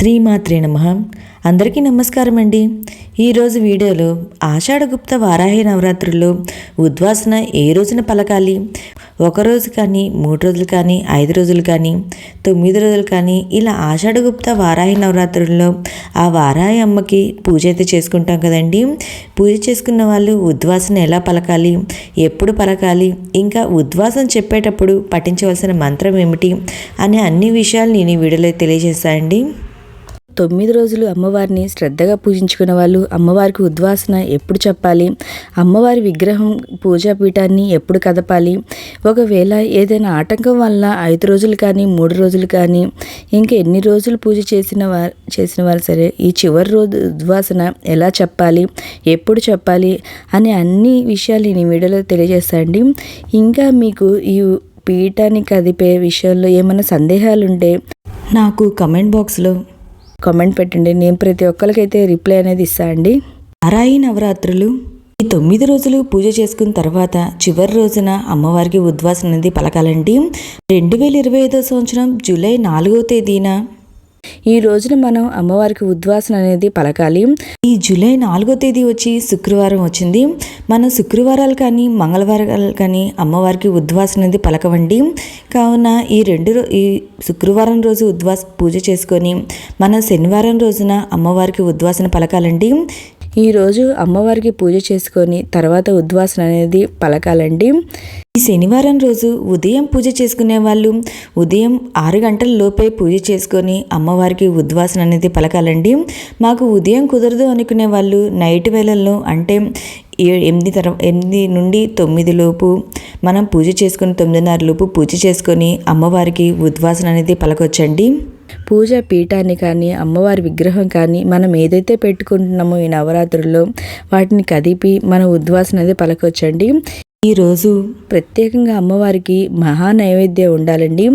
శ్రీమాత్రే నమ. అందరికీ నమస్కారం అండి ఈరోజు వీడియోలో ఆషాఢగుప్త వారాహి నవరాత్రుల్లో ఉద్వాసన ఏ రోజున పలకాలి? ఒక రోజు కానీ మూడు రోజులు కానీ ఐదు రోజులు కానీ తొమ్మిది రోజులు కానీ ఇలా ఆషాఢగుప్త వారాహి నవరాత్రుల్లో ఆ వారాహి అమ్మకి పూజ అయితే చేసుకుంటాం కదండి. పూజ చేసుకున్న వాళ్ళు ఉద్వాసన ఎలా పలకాలి? ఎప్పుడు పలకాలి? ఇంకా ఉద్వాసన చెప్పేటప్పుడు పఠించవలసిన మంత్రం ఏమిటి? అనే అన్ని విషయాలు నేను ఈ వీడియోలో తెలియజేస్తానండి. తొమ్మిది రోజులు అమ్మవారిని శ్రద్ధగా పూజించుకునే వాళ్ళు అమ్మవారికి ఉద్వాసన ఎప్పుడు చెప్పాలి? అమ్మవారి విగ్రహం పూజా పీఠాన్ని ఎప్పుడు కదపాలి? ఒకవేళ ఏదైనా ఆటంకం వల్ల ఐదు రోజులు కానీ మూడు రోజులు కానీ ఇంకా ఎన్ని రోజులు పూజ చేసిన వారు చేసిన వారు సరే ఈ చివరి రోజు ఉద్వాసన ఎలా చెప్పాలి? ఎప్పుడు చెప్పాలి? అనే అన్ని విషయాలు నేను వీడియోలో తెలియజేస్తాండి ఇంకా మీకు ఈ పీఠాన్ని కదిపే విషయంలో ఏమైనా సందేహాలు ఉంటే నాకు కమెంట్ బాక్స్లో కామెంట్ పెట్టండి. నేను ప్రతి ఒక్కరికైతే రిప్లై అనేది ఇస్తా అండి. నారాయి నవరాత్రులు ఈ తొమ్మిది రోజులు పూజ చేసుకున్న తర్వాత చివరి రోజున అమ్మవారికి ఉద్వాసన అనేది పలకాలండి. రెండు వేల ఇరవై ఐదో సంవత్సరం జూలై నాలుగో తేదీన ఈ రోజున మనం అమ్మవారికి ఉద్వాసన అనేది పలకాలి. ఈ జూలై నాలుగో తేదీ వచ్చి శుక్రవారం వచ్చింది. మనం శుక్రవారాలు కానీ మంగళవారాలు కానీ అమ్మవారికి ఉద్వాసన అనేది పలకవండి. కావున ఈ రెండు రో ఈ శుక్రవారం రోజు ఉద్వాస పూజ చేసుకొని మనం శనివారం రోజున అమ్మవారికి ఉద్వాసన పలకాలండి. ఈరోజు అమ్మవారికి పూజ చేసుకొని తర్వాత ఉద్వాసన అనేది పలకాలండి. ఈ శనివారం రోజు ఉదయం పూజ చేసుకునే వాళ్ళు ఉదయం ఆరు గంటల లోపే పూజ చేసుకొని అమ్మవారికి ఉద్వాసన అనేది పలకాలండి. మాకు ఉదయం కుదరదు అనుకునే వాళ్ళు నైట్ వేళల్లో అంటే ఎనిమిది తర ఎనిమిది నుండి తొమ్మిది లోపు మనం పూజ చేసుకుని తొమ్మిదిన్నర లోపు పూజ చేసుకొని అమ్మవారికి ఉద్వాసన అనేది పలకొచ్చండి. పూజ పీఠాన్ని కానీ అమ్మవారి విగ్రహం కానీ మనం ఏదైతే పెట్టుకుంటున్నామో ఈ నవరాత్రుల్లో వాటిని కదిపి మన ఉద్వాసన అనేది పలకొచ్చండి. ఈరోజు ప్రత్యేకంగా అమ్మవారికి మహా నైవేద్యం ఉండాలండి.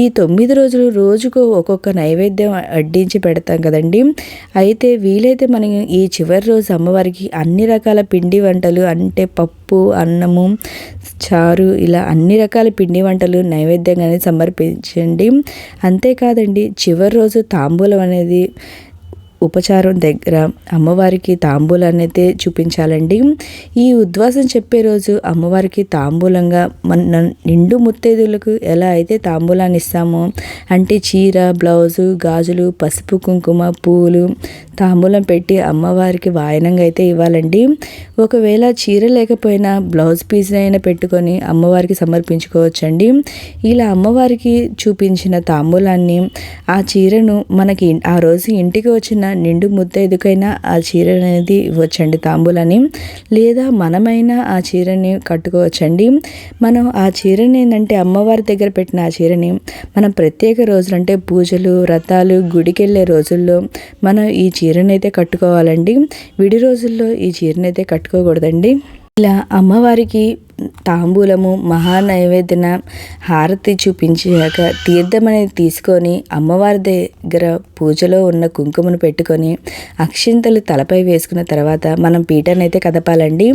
ఈ తొమ్మిది రోజులు రోజుకు ఒక్కొక్క నైవేద్యం అడ్డించి పెడతాం కదండి. అయితే వీలైతే మనం ఈ చివరి రోజు అమ్మవారికి అన్ని రకాల పిండి వంటలు అంటే పప్పు అన్నము చారు ఇలా అన్ని రకాల పిండి వంటలు నైవేద్యంగానే సమర్పించండి. అంతేకాదండి చివరి రోజు తాంబూలం అనేది ఉపచారం దగ్గర అమ్మవారికి తాంబూలాన్ని అయితే చూపించాలండి. ఈ ఉద్వాసం చెప్పే రోజు అమ్మవారికి తాంబూలంగా మన నిండు ముత్తైదులకు ఎలా అయితే తాంబూలాన్ని ఇస్తామో అంటే చీర బ్లౌజు గాజులు పసుపు కుంకుమ పూలు తాంబూలం పెట్టి అమ్మవారికి వాయనంగా అయితే ఇవ్వాలండి. ఒకవేళ చీర లేకపోయినా బ్లౌజ్ పీస్ అయినా పెట్టుకొని అమ్మవారికి సమర్పించుకోవచ్చండి. ఇలా అమ్మవారికి చూపించిన తాంబూలాన్ని ఆ చీరను మనకి ఆ రోజు ఇంటికి వచ్చిన నిండు ముత్తైదుకైనా ఆ చీర అనేది ఇవ్వచ్చండి తాంబూలని లేదా మనమైనా ఆ చీరని కట్టుకోవచ్చండి. మనం ఆ చీరని ఏంటంటే అమ్మవారి దగ్గర పెట్టిన ఆ చీరని మనం ప్రత్యేక రోజులు అంటే పూజలు వ్రతాలు గుడికి వెళ్ళే రోజుల్లో మనం ఈ చీరని అయితే కట్టుకోవాలండి. విడి రోజుల్లో ఈ చీరని అయితే కట్టుకోకూడదండి. ఇలా అమ్మవారికి తాంబూలము మహా నైవేద్యన హారతి చూపించాక తీర్థం అనేది తీసుకొని అమ్మవారి దగ్గర పూజలో ఉన్న కుంకుమను పెట్టుకొని అక్షింతలు తలపై వేసుకున్న తర్వాత మనం పీఠాన్ని అయితే కదపాలండి.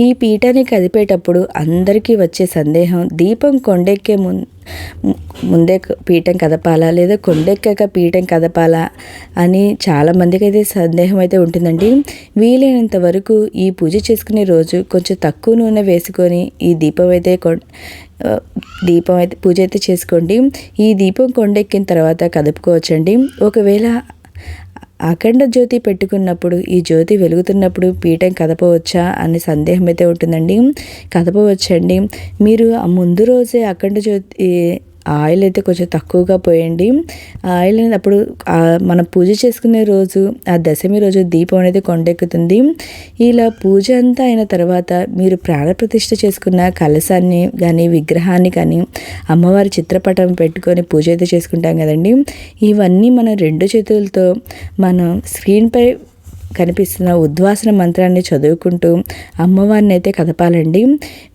ఈ పీఠాన్ని కదిపేటప్పుడు అందరికీ వచ్చే సందేహం దీపం కొండెక్కే ముందు ముందే పీఠం కదపాలా లేదా కొండెక్కాక పీఠం కదపాలా అని చాలామందికి అయితే సందేహం అయితే ఉంటుందండి. వీలైనంత వరకు ఈ పూజ చేసుకునే రోజు కొంచెం తక్కువ నూనె వేసుకొని ఈ దీపం అయితే దీపం అయితే పూజ అయితే చేసుకోండి. ఈ దీపం కొండెక్కిన తర్వాత కదుపుకోవచ్చండి. ఒకవేళ అఖండ జ్యోతి పెట్టుకున్నప్పుడు ఈ జ్యోతి వెలుగుతున్నప్పుడు పీఠం కదపవచ్చా అనే సందేహం అయితే ఉంటుందండి. కదపవచ్చండి. మీరు ఆ ముందు రోజే అఖండ జ్యోతి ఆయిల్ అయితే కొంచెం తక్కువగా పోయండి. ఆయిల్ అనేది అప్పుడు మనం పూజ చేసుకునే రోజు ఆ దశమి రోజు దీపం అనేది కొండెక్కుతుంది. ఇలా పూజ అంతా అయిన తర్వాత మీరు ప్రాణప్రతిష్ఠ చేసుకున్న కలశాన్ని కానీ విగ్రహాన్ని కానీ అమ్మవారి చిత్రపటం పెట్టుకొని పూజ అయితే చేసుకుంటాం కదండి. ఇవన్నీ మనం రెండు చేతులతో మనం స్క్రీన్పై కనిపిస్తున్న ఉద్వాసన మంత్రాన్ని చదువుకుంటూ అమ్మవారిని అయితే కదపాలండి.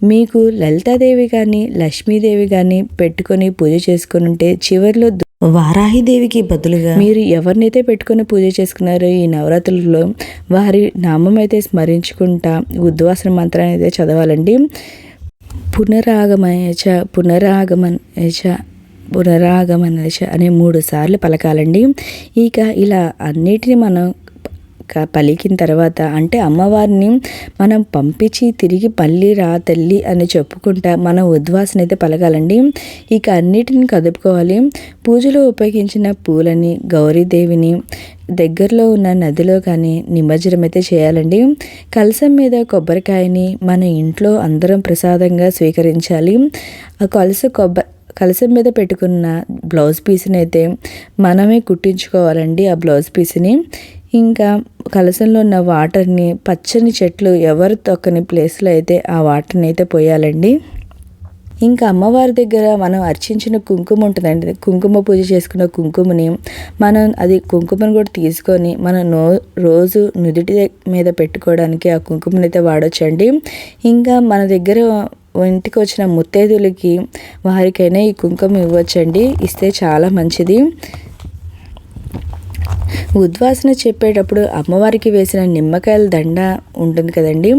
మీకు లలితాదేవి కానీ లక్ష్మీదేవి కానీ పెట్టుకొని పూజ చేసుకుని ఉంటే చివరిలో వారాహిదేవికి బదులుగా మీరు ఎవరినైతే పెట్టుకొని పూజ చేసుకున్నారో ఈ నవరాత్రులలో వారి నామం అయితే స్మరించుకుంటా ఉద్వాసన మంత్రాన్ని అయితే చదవాలండి. పునరాగమయ చ పునరాగమయ చ పునరాగమన అనే మూడు సార్లు పలకాలండి. ఇక ఇలా అన్నిటిని మనం పలికిన తర్వాత అంటే అమ్మవారిని మనం పంపించి తిరిగి పల్లి రా తల్లి అని చెప్పుకుంటా మన ఉద్వాసన అయితే పలకాలండి. ఇక అన్నిటిని కదుపుకోవాలి. పూజలో ఉపయోగించిన పూలని గౌరీదేవిని దగ్గరలో ఉన్న నదిలో కానీ నిమజ్జనం అయితే చేయాలండి. కలసం మీద కొబ్బరికాయని మన ఇంట్లో అందరం ప్రసాదంగా స్వీకరించాలి. ఆ కలస కొబ్బరి కలసం మీద పెట్టుకున్న బ్లౌజ్ పీస్ని అయితే మనమే కుట్టించుకోవాలండి ఆ బ్లౌజ్ పీస్ని. ఇంకా కలసంలో ఉన్న వాటర్ని పచ్చని చెట్లు ఎవరు తొక్కని ప్లేస్లో అయితే ఆ వాటర్ని అయితే పోయాలండి. ఇంకా అమ్మవారి దగ్గర మనం అర్చించిన కుంకుమ ఉంటుందండి. కుంకుమ పూజ చేసుకున్న కుంకుమని మనం అది కుంకుమను కూడా తీసుకొని మన నో రోజు నుదుటి మీద పెట్టుకోవడానికి ఆ కుంకుమని అయితే వాడొచ్చండి. ఇంకా మన దగ్గర ఇంటికి వచ్చిన ముత్తైదులకి వారికైనా ఈ కుంకుమ ఇవ్వచ్చండి. ఇస్తే చాలా మంచిది. ఉద్వాసన చెప్పేటప్పుడు అమ్మవారికి వేసిన నిమ్మకాయల దండ ఉంటుంది కదండి.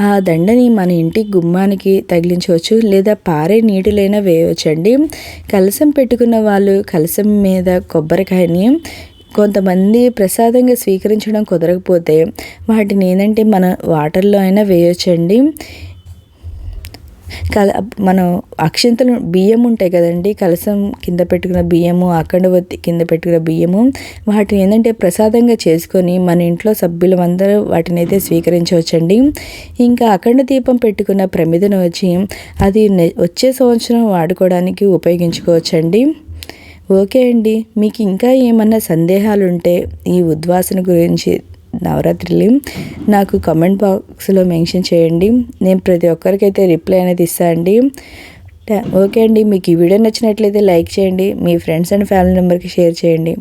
ఆ దండని మన ఇంటి గుమ్మానికి తగిలించవచ్చు లేదా పారే నీటిలైనా వేయవచ్చండి. కలసం పెట్టుకున్న వాళ్ళు కలసం మీద కొబ్బరికాయని కొంతమంది ప్రసాదంగా స్వీకరించడం కుదరకపోతే వాటిని ఏంటంటే మన వాటర్లో అయినా వేయొచ్చండి కల మనం అక్షింతలు బియ్యం ఉంటాయి కదండి కలసం కింద పెట్టుకున్న బియ్యము అఖండవత్తి కింద పెట్టుకున్న బియ్యము వాటిని ఏంటంటే ప్రసాదంగా చేసుకొని మన ఇంట్లో సభ్యులు అందరూ వాటిని అయితే స్వీకరించవచ్చండి. ఇంకా అఖండ దీపం పెట్టుకున్న ప్రమిదను వచ్చి అది వచ్చే సంవత్సరం వాడుకోవడానికి ఉపయోగించుకోవచ్చండి. ఓకే అండి మీకు ఇంకా ఏమన్నా సందేహాలు ఉంటే ఈ ఉద్వాసన గురించి నవరాత్రులు. నాకు కమెంట్ బాక్స్లో మెన్షన్ చేయండి. నేను ప్రతి ఒక్కరికైతే రిప్లై అనేది ఇస్తాను అండి. ఓకే అండి. మీకు ఈ వీడియో నచ్చినట్లయితే లైక్ చేయండి. మీ ఫ్రెండ్స్ అండ్ ఫ్యామిలీ మెంబర్కి షేర్ చేయండి.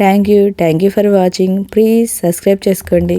Thank you thank you for watching please subscribe చేసుకోండి.